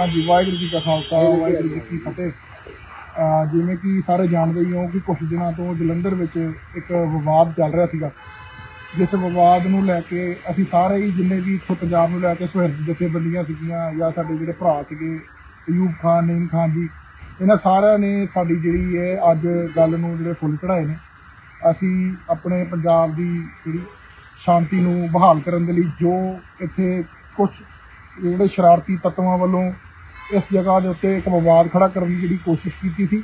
ਹਾਂਜੀ, ਵਾਹਿਗੁਰੂ ਜੀ ਕਾ ਖਾਲਸਾ, ਵਾਹਿਗੁਰੂ ਜੀ ਕੀ ਫਤਿਹ। ਅਹ ਜਿਵੇਂ ਕਿ ਸਾਰੇ ਜਾਣਦੇ ਹੀ ਹੋ ਕਿ ਕੁਝ ਦਿਨਾਂ ਤੋਂ ਜਲੰਧਰ ਵਿੱਚ ਇੱਕ ਵਿਵਾਦ ਚੱਲ ਰਿਹਾ ਸੀਗਾ। ਜਿਸ ਵਿਵਾਦ ਨੂੰ ਲੈ ਕੇ ਅਸੀਂ ਸਾਰੇ ਹੀ ਜਿੰਨੇ ਵੀ ਇੱਥੋਂ ਪੰਜਾਬ ਨੂੰ ਲੈ ਕੇ ਸੁਹਿਰਦ ਜਥੇਬੰਦੀਆਂ ਸੀਗੀਆਂ ਜਾਂ ਸਾਡੇ ਜਿਹੜੇ ਭਰਾ ਸੀਗੇ, ਅਯੂਬ ਖਾਨ ਨਈਮ ਖਾਨ ਜੀ, ਇਹਨਾਂ ਸਾਰਿਆਂ ਨੇ ਸਾਡੀ ਜਿਹੜੀ ਹੈ ਅੱਜ ਗੱਲ ਨੂੰ ਜਿਹੜੇ ਫੁੱਲ ਚੜਾਏ ਨੇ। ਅਸੀਂ ਆਪਣੇ ਪੰਜਾਬ ਦੀ ਜਿਹੜੀ ਸ਼ਾਂਤੀ ਨੂੰ ਬਹਾਲ ਕਰਨ ਦੇ ਲਈ ਜੋ ਇੱਥੇ ਕੁਝ ਜਿਹੜੇ ਸ਼ਰਾਰਤੀ ਤੱਤਵਾਂ ਵੱਲੋਂ ਇਸ ਜਗ੍ਹਾ ਦੇ ਉੱਤੇ ਇੱਕ ਵਿਵਾਦ ਖੜਾ ਕਰਨ ਦੀ ਜਿਹੜੀ ਕੋਸ਼ਿਸ਼ ਕੀਤੀ ਸੀ,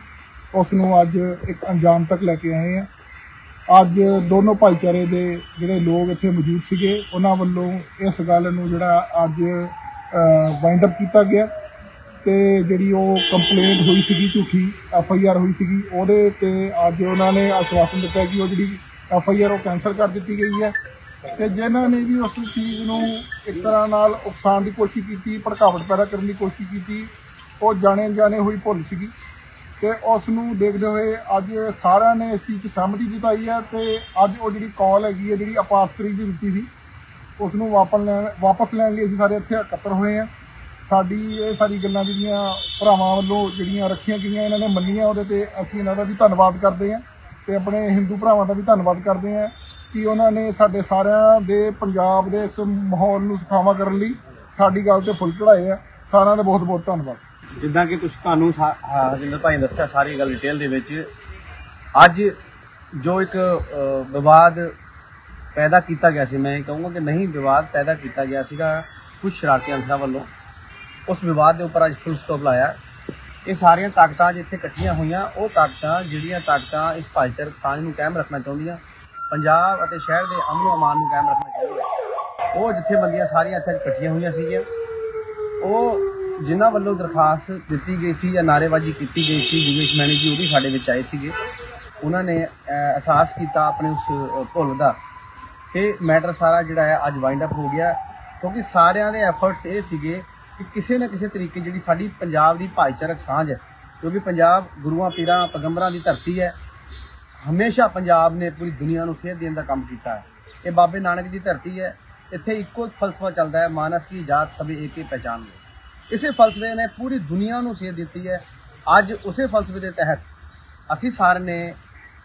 ਉਸ ਨੂੰ ਅੱਜ ਇੱਕ ਅੰਜਾਮ ਤੱਕ ਲੈ ਕੇ ਆਏ ਆ। ਅੱਜ ਦੋਨੋਂ ਭਾਈਚਾਰੇ ਦੇ ਜਿਹੜੇ ਲੋਕ ਇੱਥੇ ਮੌਜੂਦ ਸੀਗੇ, ਉਹਨਾਂ ਵੱਲੋਂ ਇਸ ਗੱਲ ਨੂੰ ਜਿਹੜਾ ਅੱਜ ਵਾਈਂਡ ਅਪ ਕੀਤਾ ਗਿਆ ਤੇ ਜਿਹੜੀ ਉਹ ਕੰਪਲੇਂਟ ਹੋਈ ਸੀਗੀ, ਝੂਠੀ ਐਫ ਆਈ ਆਰ ਹੋਈ ਸੀਗੀ, ਉਹਦੇ ਤੇ ਅੱਜ ਉਹਨਾਂ ਨੇ ਆਸ਼ਵਾਸਨ ਦਿੱਤਾ ਕਿ ਉਹ ਜਿਹੜੀ ਐਫ ਆਈ ਆਰ ਉਹ ਕੈਂਸਲ ਕਰ ਦਿੱਤੀ ਗਈ ਹੈ। ਤੇ ਜਿਨ੍ਹਾਂ ਨੇ ਵੀ ਉਸ ਚੀਜ਼ ਨੂੰ ਇੱਕ ਤਰ੍ਹਾਂ ਨਾਲ ਉਕਸਾਉਣ ਦੀ ਕੋਸ਼ਿਸ਼ ਕੀਤੀ, ਭੜਕਾਵਟ ਪੈਦਾ ਕਰਨ ਦੀ ਕੋਸ਼ਿਸ਼ ਕੀਤੀ, ਉਹ ਜਾਣੇ ਜਾਣੇ ਹੋਈ ਭੁੱਲ ਸੀਗੀ। ਤੇ ਉਸ ਨੂੰ ਦੇਖਦੇ ਹੋਏ ਅੱਜ ਸਾਰਿਆਂ ਨੇ ਇਸ ਚੀਜ਼ 'ਚ ਸਹਿਮਤੀ ਜਤਾਈ ਹੈ ਤੇ ਅੱਜ ਉਹ ਜਿਹੜੀ ਕਾਲ ਹੈਗੀ ਹੈ, ਜਿਹੜੀ ਅਪਾਸਤਰੀ ਦੀ ਦਿੱਤੀ ਸੀ, ਉਸ ਨੂੰ ਵਾਪਸ ਲੈਣ ਵਾਪਸ ਲੈਣ ਲਈ ਅਸੀਂ ਸਾਰੇ ਇੱਥੇ ਇਕੱਤਰ ਹੋਏ ਹਾਂ। ਸਾਡੀ ਇਹ ਸਾਰੀ ਗੱਲਾਂ ਜਿਹੜੀਆਂ ਭਰਾਵਾਂ ਵੱਲੋਂ ਜਿਹੜੀਆਂ ਰੱਖੀਆਂ ਗਈਆਂ, ਇਹਨਾਂ ਨੇ ਮੰਨੀਆਂ ਉਹਦੇ ਤੇ ਅਸੀਂ ਇਹਨਾਂ ਦਾ ਵੀ ਧੰਨਵਾਦ ਕਰਦੇ ਹਾਂ। ਤੇ ਆਪਣੇ ਹਿੰਦੂ ਭਰਾਵਾਂ ਦਾ ਵੀ ਧੰਨਵਾਦ ਕਰਦੇ ਹਾਂ ਕਿ ਉਹਨਾਂ ਨੇ ਸਾਡੇ ਸਾਰਿਆਂ ਦੇ ਪੰਜਾਬ ਦੇ ਇਸ ਮਾਹੌਲ ਨੂੰ ਸੁਖਾਵਾਂ ਕਰਨ ਲਈ ਸਾਡੀ ਗੱਲ ਤੇ ਫੁੱਲ ਚੜਾਏ ਆ। ਸਾਰਿਆਂ ਦਾ ਬਹੁਤ ਬਹੁਤ ਧੰਨਵਾਦ। ਜਿੱਦਾਂ ਕਿ ਤੁਸੀਂ ਤੁਹਾਨੂੰ ਸਾ- ਹਾਂ, ਹਰਜਿੰਦਰ ਭਾਈ ਨੇ ਦੱਸਿਆ ਸਾਰੀ ਗੱਲ ਡਿਟੇਲ ਦੇ ਵਿੱਚ। ਅੱਜ ਜੋ ਇੱਕ ਵਿਵਾਦ ਪੈਦਾ ਕੀਤਾ ਗਿਆ ਸੀ ਮੈਂ ਇਹ ਕਹੂੰਗਾ ਕਿ ਨਹੀਂ ਵਿਵਾਦ ਪੈਦਾ ਕੀਤਾ ਗਿਆ ਸੀਗਾ ਕੁਝ ਸ਼ਰਾਰਤੀ ਅੰਸਰਾਂ ਵੱਲੋਂ। ਉਸ ਵਿਵਾਦ ਦੇ ਉੱਪਰ ਅੱਜ ਫੁੱਲ ਸਟਾਪ ਲਾਇਆ। ਇਹ ਸਾਰੀਆਂ ਤਾਕਤਾਂ ਜਿੱਥੇ ਇਕੱਠੀਆਂ ਹੋਈਆਂ। ਉਹ ਤਾਕਤਾਂ, ਜਿਹੜੀਆਂ ਤਾਕਤਾਂ ਇਸ ਭਾਈਚਾਰਕ ਸਾਂਝ ਨੂੰ ਕਾਇਮ ਰੱਖਣਾ ਚਾਹੁੰਦੀਆਂ, ਪੰਜਾਬ ਅਤੇ ਸ਼ਹਿਰ ਦੇ ਅਮਨ ਅਮਾਨ ਨੂੰ ਕਾਇਮ ਰੱਖਣਾ ਚਾਹੁੰਦੀਆਂ। ਉਹ ਜਿੱਥੇ ਬੰਦੀਆਂ ਸਾਰੀਆਂ ਇੱਥੇ ਇਕੱਠੀਆਂ ਹੋਈਆਂ ਸੀਗੀਆਂ। ਉਹ ਜਿਨ੍ਹਾਂ ਵੱਲੋਂ ਦਰਖਾਸਤ ਦਿੱਤੀ ਗਈ ਸੀ ਜਾਂ ਨਾਅਰੇਬਾਜ਼ੀ ਕੀਤੀ ਗਈ ਸੀ ਯੋਗੇਸ਼ ਮੈਨੀ ਜੀ ਉਹ ਵੀ ਸਾਡੇ ਵਿੱਚ ਆਏ ਸੀਗੇ। ਉਹਨਾਂ ਨੇ ਅਹਿਸਾਸ ਕੀਤਾ ਆਪਣੇ ਉਸ ਭੁੱਲ ਦਾ ਤੇ ਮੈਟਰ ਸਾਰਾ ਜਿਹੜਾ ਹੈ ਅੱਜ ਵਾਈਂਡ ਅਪ ਹੋ ਗਿਆ। ਕਿਉਂਕਿ ਸਾਰਿਆਂ ਦੇ ਐਫਰਟਸ ਇਹ ਸੀਗੇ ਕਿ ਕਿਸੇ ਨਾ ਕਿਸੇ ਤਰੀਕੇ ਜਿਹੜੀ ਸਾਡੀ ਪੰਜਾਬ ਦੀ ਭਾਈਚਾਰਕ ਸਾਂਝ ਹੈ, ਕਿਉਂਕਿ ਪੰਜਾਬ ਗੁਰੂਆਂ, ਪੀਰਾਂ, ਪੈਗੰਬਰਾਂ ਦੀ ਧਰਤੀ ਹੈ, ਹਮੇਸ਼ਾ ਪੰਜਾਬ ਨੇ ਪੂਰੀ ਦੁਨੀਆ ਨੂੰ ਸੇਧ ਦੇਣ ਦਾ ਕੰਮ ਕੀਤਾ ਹੈ। ਇਹ ਬਾਬੇ ਨਾਨਕ ਦੀ ਧਰਤੀ ਹੈ, ਇੱਥੇ ਇੱਕੋ ਫਲਸਫਾ ਚੱਲਦਾ ਹੈ, ਮਾਨਸ ਕੀ ਜਾਤ ਸਭੇ ਏਕੇ ਪਹਿਚਾਨ ਲੋ ਇਸੇ ਫਲਸਫੇ ਨੇ ਪੂਰੀ ਦੁਨੀਆ ਨੂੰ ਸੇਧ ਦਿੱਤੀ ਹੈ। ਅੱਜ ਉਸੇ ਫਲਸਫੇ ਦੇ ਤਹਿਤ ਅਸੀਂ ਸਾਰਿਆਂ ਨੇ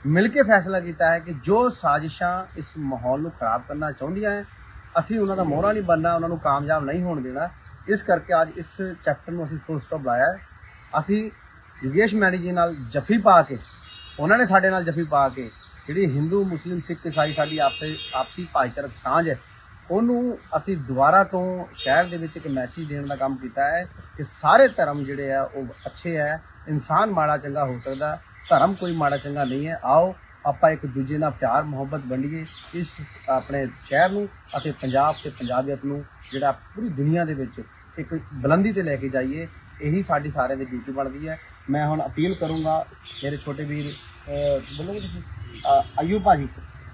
ਮਿਲ ਕੇ ਫੈਸਲਾ ਕੀਤਾ ਹੈ ਕਿ ਜੋ ਸਾਜ਼ਿਸ਼ਾਂ ਇਸ ਮਾਹੌਲ ਨੂੰ ਖਰਾਬ ਕਰਨਾ ਚਾਹੁੰਦੀਆਂ ਹੈ, ਅਸੀਂ ਉਹਨਾਂ ਦਾ ਮੋਹਰਾ ਨਹੀਂ ਬਣਨਾ, ਉਹਨਾਂ ਨੂੰ ਕਾਮਯਾਬ ਨਹੀਂ ਹੋਣ ਦੇਣਾ। ਇਸ ਕਰਕੇ ਅੱਜ ਇਸ ਚੈਪਟਰ ਨੂੰ ਅਸੀਂ ਫੁੱਲ ਸਟਾਪ ਲਾਇਆ ਹੈ। ਅਸੀਂ ਯੋਗੇਸ਼ ਮੈਨੀ ਜੀ ਨਾਲ ਜਫੀ ਪਾ ਕੇ, ਉਹਨਾਂ ਨੇ ਸਾਡੇ ਨਾਲ ਜਫੀ ਪਾ ਕੇ, ਜਿਹੜੀ ਹਿੰਦੂ, ਮੁਸਲਿਮ, ਸਿੱਖ ਇਸਾਈ ਸਾਡੀ ਆਪਸੇ ਆਪਸੀ ਭਾਈਚਾਰਕ ਸਾਂਝ ਹੈ, ਉਹਨੂੰ ਅਸੀਂ ਦੁਬਾਰਾ ਤੋਂ ਸ਼ਹਿਰ ਦੇ ਵਿੱਚ ਇੱਕ ਮੈਸੇਜ ਦੇਣ ਦਾ ਕੰਮ ਕੀਤਾ ਹੈ ਕਿ ਸਾਰੇ ਧਰਮ ਜਿਹੜੇ ਆ, ਉਹ ਅੱਛੇ ਹੈ ਇਨਸਾਨ ਮਾੜਾ ਚੰਗਾ ਹੋ ਸਕਦਾ, ਧਰਮ ਕੋਈ ਮਾੜਾ ਚੰਗਾ ਨਹੀਂ ਹੈ, ਆਓ ਆਪਾਂ ਇੱਕ ਦੂਜੇ ਨਾਲ ਪਿਆਰ, ਮੁਹੱਬਤ ਵੰਡੀਏ, ਇਸ ਆਪਣੇ ਸ਼ਹਿਰ ਨੂੰ ਅਤੇ ਪੰਜਾਬ ਤੇ ਪੰਜਾਬੀਅਤ ਨੂੰ, ਜਿਹੜਾ ਪੂਰੀ ਦੁਨੀਆ ਦੇ ਵਿੱਚ ਇੱਕ ਬੁਲੰਦੀ ਤੇ ਲੈ ਕੇ ਜਾਈਏ ਇਹੀ ਸਾਡੀ ਸਾਰਿਆਂ ਦੀ ਡਿਊਟੀ ਬਣਦੀ ਹੈ। ਮੈਂ ਹੁਣ ਅਪੀਲ ਕਰੂੰਗਾ ਮੇਰੇ ਛੋਟੇ ਵੀਰ ਬੋਲੋਗੇ ਤੁਸੀਂ ਅਹ, ਅਯੂਬ ਭਾਜੀ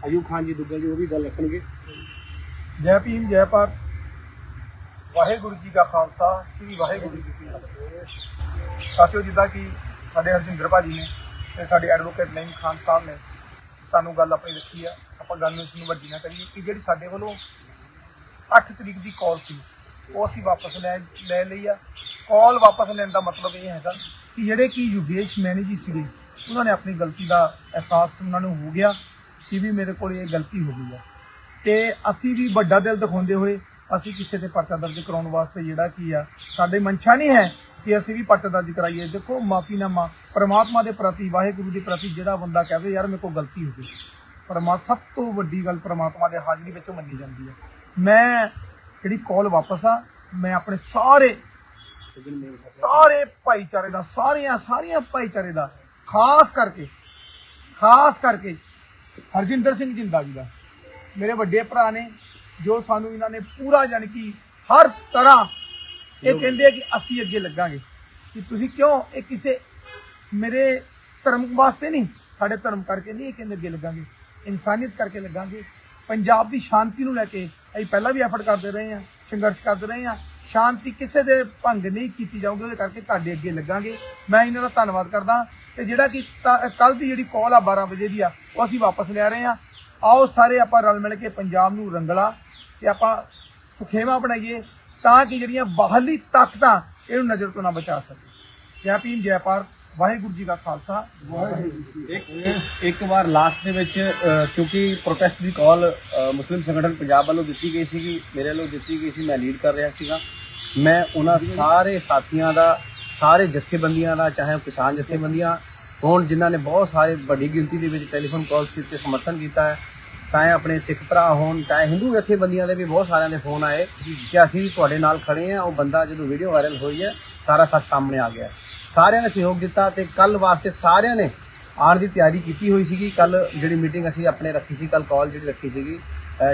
ਅਯੂਬ ਖਾਨ ਜੀ ਦੁੱਗਲ ਜੀ ਉਹ ਵੀ ਗੱਲ ਰੱਖਣਗੇ। ਜੈ ਭੀਮ ਜੈ ਭਾਰਤ। ਵਾਹਿਗੁਰੂ ਜੀ ਕਾ ਖਾਲਸਾ ਸ੍ਰੀ ਵਾਹਿਗੁਰੂ ਜੀ ਕੀ ਫਤਿਹ। ਸਾਥੀਓ ਜਿੱਦਾਂ ਕਿ ਸਾਡੇ ਹਰਜਿੰਦਰ ਭਾਜੀ ਨੇ ਤੇ ਸਾਡੇ ਐਡਵੋਕੇਟ ਨਈਮ ਖਾਨ ਸਾਹਿਬ ਨੇ ਤੁਹਾਨੂੰ ਗੱਲ ਆਪਣੀ ਰੱਖੀ ਆ। ਆਪਾਂ ਗੱਲ ਨੂੰ ਇਸ ਨੂੰ ਵੱਡੀ ਨਾ ਕਰੀਏ ਕਿ ਜਿਹੜੀ ਸਾਡੇ ਵੱਲੋਂ 8 ਤਰੀਕ ਦੀ ਕਾਲ ਸੀ ਉਹ ਅਸੀਂ ਵਾਪਸ ਲੈ ਲੈ ਲਈ ਆ। ਕਾਲ ਵਾਪਸ ਲੈਣ ਦਾ ਮਤਲਬ ਇਹ ਹੈਗਾ ਕਿ ਜਿਹੜੇ ਕਿ ਯੁਗੇਸ਼ ਮੈਨੀ ਜੀ ਸੀਗੇ, ਉਹਨਾਂ ਨੇ ਆਪਣੀ ਗਲਤੀ ਦਾ ਅਹਿਸਾਸ ਉਹਨਾਂ ਨੂੰ ਹੋ ਗਿਆ ਕਿ ਵੀ ਮੇਰੇ ਕੋਲ ਇਹ ਗਲਤੀ ਹੋ ਗਈ ਆ। ਤੇ ਅਸੀਂ ਵੀ ਵੱਡਾ ਦਿਲ ਦਿਖਾਉਂਦੇ ਹੋਏ ਅਸੀਂ ਕਿਸੇ ਤੇ ਪਰਚਾ ਦਰਜ ਕਰਾਉਣ ਵਾਸਤੇ ਜਿਹੜਾ ਕੀ ਆ, ਸਾਡੇ ਮਨਸ਼ਾ ਨਹੀਂ ਹੈ ਕਿ ਅਸੀਂ ਵੀ ਪਰਚਾ ਦਰਜ ਕਰਾਈਏ। ਦੇਖੋ ਮਾਫੀਨਾਮਾ ਪਰਮਾਤਮਾ ਦੇ ਪ੍ਰਤੀ, ਵਾਹਿਗੁਰੂ ਦੇ ਪ੍ਰਤੀ ਜਿਹੜਾ ਬੰਦਾ ਕਹੇ ਯਾਰ, ਮੇਰੇ ਕੋਲ ਗਲਤੀ ਹੋ ਗਈ। ਪਰਮਾਤਮਾ ਸਭ ਤੋਂ ਵੱਡੀ ਗੱਲ ਪਰਮਾਤਮਾ ਦੇ ਹਾਜ਼ਰੀ ਵਿੱਚ ਮੰਨੀ ਜਾਂਦੀ ਹੈ ਮੈਂ ਜਿਹੜੀ ਕਾਲ ਵਾਪਸ ਆ ਮੈਂ ਆਪਣੇ ਸਾਰੇ ਸਾਰੇ ਭਾਈਚਾਰੇ ਦਾ ਸਾਰੀਆਂ ਸਾਰੀਆਂ ਭਾਈਚਾਰੇ ਦਾ ਖਾਸ ਕਰਕੇ ਖਾਸ ਕਰਕੇ ਹਰਜਿੰਦਰ ਸਿੰਘ ਜਿੰਦਾ ਜੀ ਦਾ। ਮੇਰੇ ਵੱਡੇ ਭਰਾ ਨੇ ਜੋ ਸਾਨੂੰ ਇਹਨਾਂ ਨੇ ਪੂਰਾ ਜਾਣੀ ਕਿ ਹਰ ਤਰ੍ਹਾਂ ਇਹ ਕਹਿੰਦੇ ਆ ਕਿ ਅਸੀਂ ਅੱਗੇ ਲੱਗਾਂਗੇ। ਕਿ ਤੁਸੀਂ ਕਿਉਂ ਇਹ ਕਿਸੇ ਮੇਰੇ ਧਰਮ ਵਾਸਤੇ ਨਹੀਂ ਸਾਡੇ ਧਰਮ ਕਰਕੇ ਨਹੀਂ ਇਹ ਕਹਿੰਦੇ ਅੱਗੇ ਲੱਗਾਂਗੇ। ਇਨਸਾਨੀਅਤ ਕਰਕੇ ਲੱਗਾਂਗੇ। ਪੰਜਾਬ ਦੀ ਸ਼ਾਂਤੀ ਨੂੰ ਲੈ ਕੇ ਅਸੀਂ ਪਹਿਲਾਂ ਵੀ ਐਫਰਟ ਕਰਦੇ ਰਹੇ ਹਾਂ, ਸੰਘਰਸ਼ ਕਰਦੇ ਰਹੇ ਹਾਂ। ਸ਼ਾਂਤੀ ਕਿਸੇ ਦੇ ਭੰਗ ਨਹੀਂ ਕੀਤੀ ਜਾਊਗੀ, ਉਹਦੇ ਕਰਕੇ ਤੁਹਾਡੇ ਅੱਗੇ ਲੱਗਾਂਗੇ। ਮੈਂ ਇਹਨਾਂ ਦਾ ਧੰਨਵਾਦ ਕਰਦਾ ਤੇ ਜਿਹੜਾ ਕਿ ਕੱਲ ਦੀ ਜਿਹੜੀ ਕਾਲ ਆ 12 ਵਜੇ ਦੀ ਆ, ਉਹ ਅਸੀਂ ਵਾਪਸ ਲੈ ਰਹੇ ਹਾਂ। ਆਓ ਸਾਰੇ ਆਪਾਂ ਰਲ ਮਿਲ ਕੇ ਪੰਜਾਬ ਨੂੰ ਰੰਗਲਾ ਤੇ ਆਪਾਂ ਸੁਖੇਵਾ ਬਣਾਈਏ ਤਾਂ ਕਿ ਜਿਹੜੀਆਂ ਬਾਹਰਲੀ ਤਾਕਤਾਂ ਇਹਨੂੰ ਨਜ਼ਰ ਤੋਂ ਨਾ ਬਚਾ ਸਕੇ ਜੈ ਭੀਮ, ਜੈ ਭਾਰਤ। ਵਾਹਿਗੁਰੂ ਜੀ ਕਾ ਖਾਲਸਾ। ਵਾਹਿਗੁਰੂ ਜੀ ਇੱਕ ਇੱਕ ਵਾਰ ਲਾਸਟ ਦੇ ਵਿੱਚ ਅ, ਕਿਉਂਕਿ ਪ੍ਰੋਟੈਸਟ ਦੀ ਕਾਲ ਮੁਸਲਿਮ ਸੰਗਠਨ ਪੰਜਾਬ ਵੱਲੋਂ ਦਿੱਤੀ ਗਈ ਸੀਗੀ ਮੇਰੇ ਵੱਲੋਂ ਦਿੱਤੀ ਗਈ ਸੀ ਮੈਂ ਲੀਡ ਕਰ ਰਿਹਾ ਸੀਗਾ। ਮੈਂ ਉਹਨਾਂ ਸਾਰੇ ਸਾਥੀਆਂ ਦਾ ਸਾਰੇ ਜਥੇਬੰਦੀਆਂ ਦਾ ਚਾਹੇ ਉਹ ਕਿਸਾਨ ਜਥੇਬੰਦੀਆਂ ਹੋਣ ਜਿਨ੍ਹਾਂ ਨੇ ਬਹੁਤ ਸਾਰੇ ਵੱਡੀ ਗਿਣਤੀ ਦੇ ਵਿੱਚ ਟੈਲੀਫੋਨ ਕਾਲਸ ਕੀਤੇ ਸਮਰਥਨ ਕੀਤਾ ਹੈ ਚਾਹੇ ਆਪਣੇ ਸਿੱਖ ਭਰਾ ਹੋਣ ਚਾਹੇ ਹਿੰਦੂ ਜਥੇਬੰਦੀਆਂ ਦੇ ਵੀ ਬਹੁਤ ਸਾਰਿਆਂ ਦੇ ਫੋਨ ਆਏ ਕਿ ਅਸੀਂ ਤੁਹਾਡੇ ਨਾਲ ਖੜੇ ਹਾਂ ਉਹ ਬੰਦਾ ਜਦੋਂ ਵੀਡੀਓ ਵਾਇਰਲ ਹੋਈ ਹੈ ਸਾਰਾ ਸੱਚ ਸਾਹਮਣੇ ਆ ਗਿਆ। ਸਾਰਿਆਂ ਨੇ ਸਹਿਯੋਗ ਦਿੱਤਾ ਤੇ ਕੱਲ ਵਾਸਤੇ ਸਾਰਿਆਂ ਨੇ ਆਉਣ ਦੀ ਤਿਆਰੀ ਕੀਤੀ ਹੋਈ ਸੀਗੀ। ਕੱਲ ਜਿਹੜੀ ਮੀਟਿੰਗ ਅਸੀਂ ਆਪਣੇ ਰੱਖੀ ਸੀ ਕੱਲ ਕਾਲ ਜਿਹੜੀ ਰੱਖੀ ਸੀਗੀ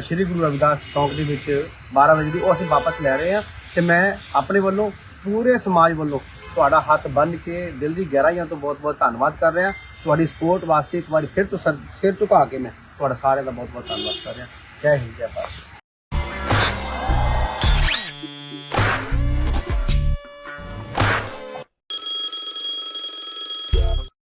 ਸ਼੍ਰੀ ਗੁਰੂ ਰਵਿਦਾਸ ਚੌਂਕ ਦੇ ਵਿੱਚ 12 ਵਜੇ ਦੀ, ਉਹ ਅਸੀਂ ਵਾਪਸ ਲੈ ਰਹੇ ਹਾਂ ਤੇ ਮੈਂ ਆਪਣੇ ਵੱਲੋਂ, ਪੂਰੇ ਸਮਾਜ ਵੱਲੋਂ ਤੁਹਾਡਾ ਹੱਥ ਬੰਨ੍ਹ ਕੇ ਦਿਲ ਦੀ ਗਹਿਰਾਈਆਂ ਤੋਂ ਬਹੁਤ-ਬਹੁਤ ਧੰਨਵਾਦ ਕਰ ਰਿਹਾ। ਤੁਹਾਡੀ ਸਪੋਰਟ ਵਾਸਤੇ ਇੱਕ ਵਾਰੀ ਫਿਰ ਤੋਂ ਸਰ- ਸਿਰ ਝੁਕਾ ਕੇ ਮੈਂ ਤੁਹਾਡਾ ਸਾਰਿਆਂ ਦਾ ਬਹੁਤ-ਬਹੁਤ ਧੰਨਵਾਦ ਕਰ ਰਿਹਾ। ਜੈ ਹਿੰਦ, ਜੈ ਭਾਰਤ।